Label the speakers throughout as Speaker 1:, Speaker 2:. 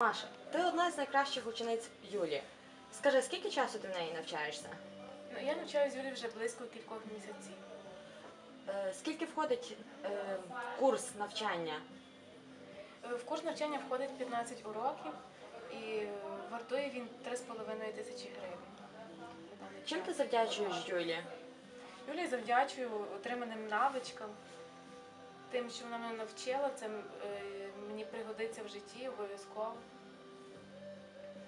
Speaker 1: Маша, ти одна з найкращих учениць Юлі. Скажи, скільки часу ти в неї навчаєшся?
Speaker 2: Ну, я навчаюсь Юлі вже близько кількох місяців.
Speaker 1: Е, скільки входить е, в курс навчання?
Speaker 2: Е, В курс навчання входить 15 уроків і вартує він 3,5 тисячі гривень. на даний
Speaker 1: Чим ти
Speaker 2: час.
Speaker 1: завдячуєш Юлі?
Speaker 2: Юлі завдячую отриманим навичкам, тим, що вона мене навчила, це е, мені пригодиться в житті обов'язково.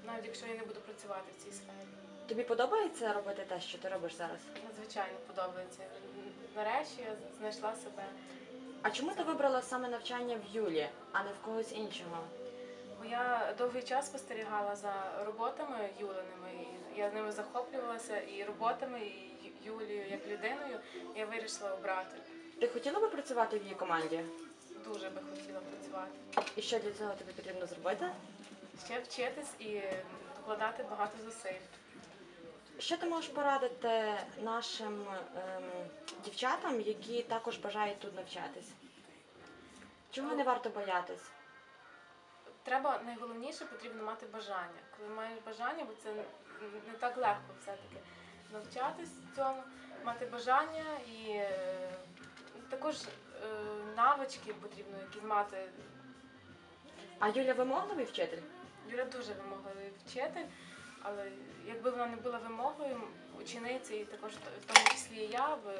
Speaker 2: Навіть якщо я не буду працювати в цій сфері.
Speaker 1: Тобі подобається робити те, що ти робиш зараз?
Speaker 2: Надзвичайно подобається. Нарешті я знайшла себе.
Speaker 1: А чому ти вибрала саме навчання в Юлі, а не в когось іншого?
Speaker 2: Бо я довгий час спостерігала за роботами Юлиними, я ними захоплювалася і роботами, і Юлією як людиною. Я вирішила обрати.
Speaker 1: Ти хотіла би працювати в її команді?
Speaker 2: Дуже би хотіла працювати.
Speaker 1: І що для цього тобі потрібно зробити?
Speaker 2: Ще вчитись і докладати багато зусиль.
Speaker 1: Що ти можеш порадити нашим ем, дівчатам, які також бажають тут навчатись? Чого не варто боятись?
Speaker 2: Треба найголовніше потрібно мати бажання. Коли маєш бажання, бо це не так легко все-таки навчатись цьому, мати бажання і також е, навички потрібно якісь мати.
Speaker 1: А Юля вимогливий вчитель?
Speaker 2: Юля дуже вимогливий вчитель, але якби вона не була вимогою, учениці і також в тому числі і я би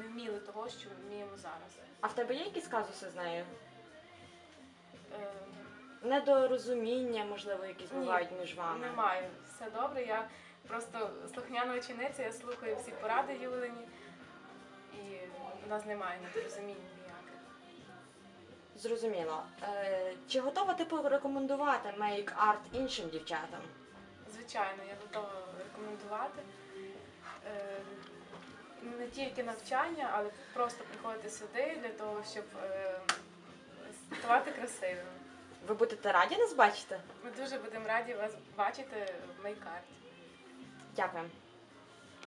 Speaker 2: не вміли того, що вміємо зараз.
Speaker 1: А в тебе є якісь казуси з нею?
Speaker 2: Е,
Speaker 1: Недорозуміння, можливо, якісь
Speaker 2: Ні,
Speaker 1: бувають між вами?
Speaker 2: Немає, все добре. Я просто слухняна учениця, я слухаю всі поради Юлині, і у нас немає недорозумінь ніяких.
Speaker 1: Зрозуміло. Е, чи готова ти порекомендувати Make Art іншим дівчатам?
Speaker 2: Звичайно, я готова рекомендувати. Е, Не тільки навчання, але просто приходити сюди для того, щоб е, ставати красивими.
Speaker 1: Ви будете раді нас бачити?
Speaker 2: Ми дуже будемо раді вас бачити в Мейкарті.
Speaker 1: Дякую.